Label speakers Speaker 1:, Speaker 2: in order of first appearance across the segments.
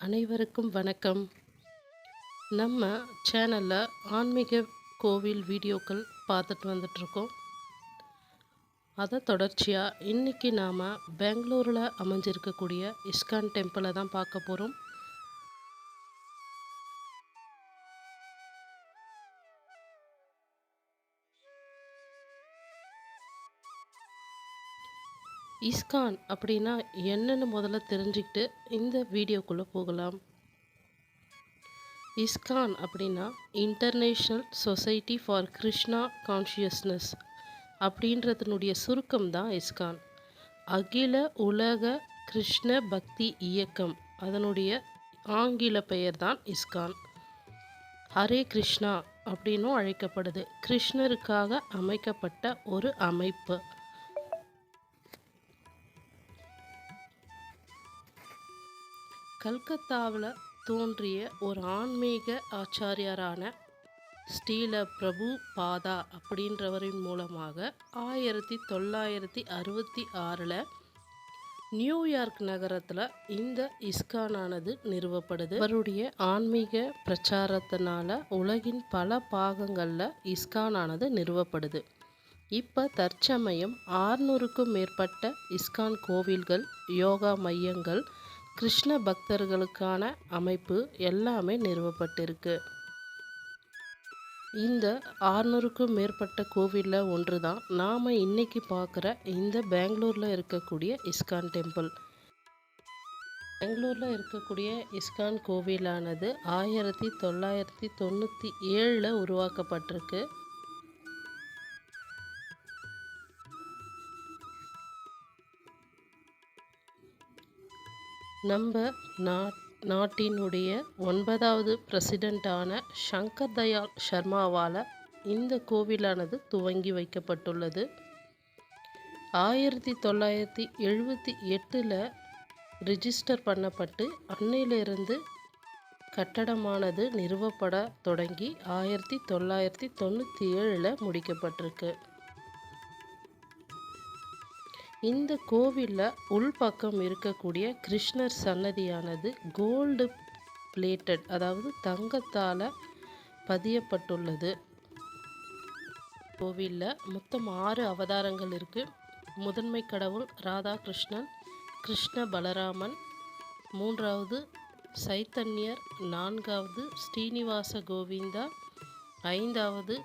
Speaker 1: அனைவருக்கும் வணக்கம். நம்ம சேனலில் ஆன்மீக கோவில் வீடியோக்கள் பார்த்துட்டு வந்துட்ருக்கோம் அதை தொடர்ச்சியாக இன்றைக்கி நாம் பெங்களூரில் அமைஞ்சிருக்கக்கூடிய இஸ்கான் டெம்பிளை தான் பார்க்க போகிறோம் இஸ்கான் அப்படின்னா என்னன்னு முதல்ல தெரிஞ்சுக்கிட்டு இந்த வீடியோக்குள்ளே போகலாம். இஸ்கான் அப்படின்னா international society for Krishna consciousness அப்படின்றதுனுடைய சுருக்கம் தான் இஸ்கான். அகில உலக கிருஷ்ண பக்தி இயக்கம் அதனுடைய ஆங்கில பெயர் தான் இஸ்கான். ஹரே கிருஷ்ணா அப்படின்னும் அழைக்கப்படுது. கிருஷ்ணருக்காக அமைக்கப்பட்ட ஒரு அமைப்பு. கல்கத்தாவில் தோன்றிய ஒரு ஆன்மீக ஆச்சாரியாரான ஸ்ரீல பிரபு பாதா அப்படின்றவரின் மூலமாக ஆயிரத்தி தொள்ளாயிரத்தி அறுபத்தி ஆறில் நியூயார்க் நகரத்தில் இந்த இஸ்கானானது நிறுவப்படுது. அவருடைய ஆன்மீக பிரச்சாரத்தினால உலகின் பல பாகங்களில் இஸ்கானானது நிறுவப்படுது. இப்போ தற்சமயம் ஆறுநூறுக்கும் மேற்பட்ட இஸ்கான் கோவில்கள் யோகா மையங்கள் கிருஷ்ண பக்தர்களுக்கான அமைப்பு எல்லாமே நிறுவப்பட்டிருக்கு. இந்த ஆறுநூறுக்கும் மேற்பட்ட கோவிலில் ஒன்று தான் நாம் இன்னைக்கு பார்க்குற இந்த பெங்களூரில் இருக்கக்கூடிய இஸ்கான் டெம்பிள். பெங்களூரில் இருக்கக்கூடிய இஸ்கான் கோவிலானது ஆயிரத்தி தொள்ளாயிரத்தி தொண்ணூற்றி ஏழில் உருவாக்கப்பட்டிருக்கு. நம்ம நாட் நாட்டினுடைய ஒன்பதாவது பிரசிடெண்ட்டான சங்கர் தயாள் சர்மாவால் இந்த கோவிலானது துவங்கி வைக்கப்பட்டுள்ளது. ஆயிரத்தி தொள்ளாயிரத்தி எழுபத்தி எட்டில் ரிஜிஸ்டர் பண்ணப்பட்டு அன்னையிலிருந்து கட்டடமானது நிறுவப்பட தொடங்கி ஆயிரத்தி தொள்ளாயிரத்தி தொண்ணூற்றி ஏழில் முடிக்கப்பட்டிருக்கு. இந்த கோவிலில் உள்பக்கம் இருக்கக்கூடிய கிருஷ்ணர் சன்னதியானது கோல்டு பிளேட்டட் அதாவது தங்கத்தால் பதியப்பட்டுள்ளது. கோவிலில் மொத்தம் ஆறு அவதாரங்கள் இருக்குது முதன்மை கடவுள் ராதாகிருஷ்ணன் கிருஷ்ண பலராமன் மூன்றாவது சைத்தன்யர் நான்காவது ஸ்ரீனிவாச கோவிந்தா ஐந்தாவது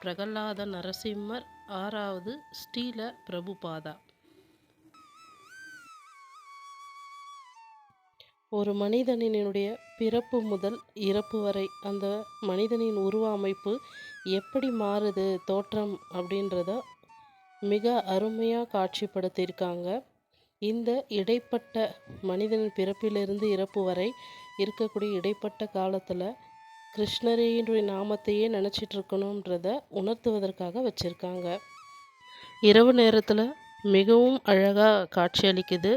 Speaker 1: பிரகலாத நரசிம்மர் ஆறாவது ஸ்ரீல பிரபுபாதா. ஒரு மனிதனினுடைய பிறப்பு முதல் இறப்பு வரை அந்த மனிதனின் உருவ அமைப்பு எப்படி மாறுது தோற்றம் அப்படின்றத மிக அருமையாக காட்சிப்படுத்தியிருக்காங்க. இந்த இடைப்பட்ட மனிதனின் பிறப்பிலிருந்து இறப்பு வரை இருக்கக்கூடிய இடைப்பட்ட காலத்தில் கிருஷ்ணரினுடைய நாமத்தையே நினச்சிட்டு இருக்கணுன்றத உணர்த்துவதற்காக வச்சுருக்காங்க. இரவு நேரத்தில் மிகவும் அழகாக காட்சியளிக்குது.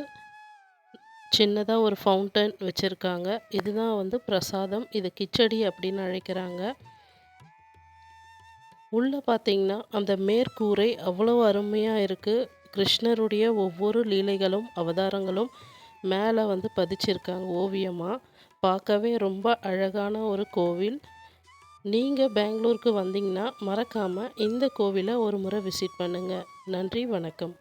Speaker 1: சின்னதாக ஒரு ஃபவுண்டன் வச்சுருக்காங்க. இதுதான் வந்து பிரசாதம். இது கிச்சடி அப்படின்னு அழைக்கிறாங்க. உள்ளே பார்த்தீங்கன்னா அந்த மேற்கூரை அவ்வளோ அருமையாக இருக்குது கிருஷ்ணருடைய ஒவ்வொரு லீலைகளும் அவதாரங்களும் மேலே வந்து பதிச்சிருக்காங்க ஓவியமாக பார்க்கவே ரொம்ப அழகான ஒரு கோவில். நீங்கள் பெங்களூருக்கு வந்தீங்கன்னா மறக்காமல் இந்த கோவிலை ஒரு முறை விசிட் பண்ணுங்கள் நன்றி வணக்கம்.